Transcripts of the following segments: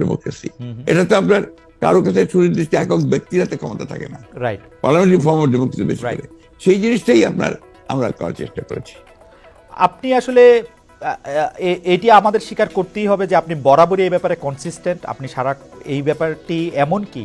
Democracy এটাতে আপনার কারও কাছে সুনির্দিষ্ট একক ব্যক্তির হাতে ক্ষমতা থাকে না। Right parliamentary form of democracy বেশি. করে সেই জিনিসটাই আপনার আমরা করার চেষ্টা করেছি। আপনি আসলে এটি আমাদের স্বীকার করতেই হবে যে আপনি বরাবরই এই ব্যাপারে কনসিস্টেন্ট আপনি সারা এই ব্যাপারটি এমন কি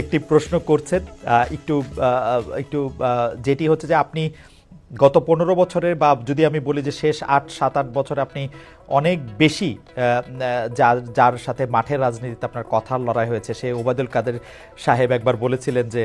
একটি প্রশ্ন করছেন একটু একটু যেটি হচ্ছে যে আপনি গত পনেরো বছরের বা যদি আমি বলি যে শেষ আট, সাত, আট বছরে আপনি অনেক বেশি যার যার সাথে মাঠের রাজনীতিতে আপনার কথার লড়াই হয়েছে, সে ওবায়দুল কাদের সাহেব একবার বলেছিলেন যে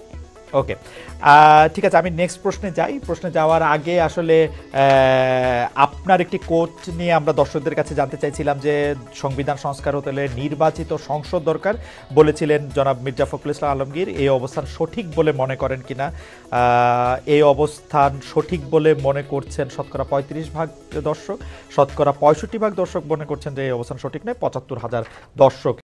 ওকে ঠিক আছে, আমি নেক্সট প্রশ্নে যাই। প্রশ্নে যাওয়ার আগে আসলে আপনার একটি কোট নিয়ে আমরা দর্শকদের কাছে জানতে চাইছিলাম যে সংবিধান সংস্কার হতে হলে নির্বাচিত সংসদ দরকার বলেছিলেন জনাব মির্জা ফখরুল ইসলাম আলমগীর। এই অবস্থান সঠিক বলে মনে করেন কিনা? এই অবস্থান সঠিক বলে মনে করছেন শতকরা পঁয়ত্রিশ ভাগ দর্শক, শতকরা পঁয়ষট্টি ভাগ দর্শক মনে করছেন যে এই অবস্থান সঠিক নয়, পঁচাত্তর হাজার দর্শক।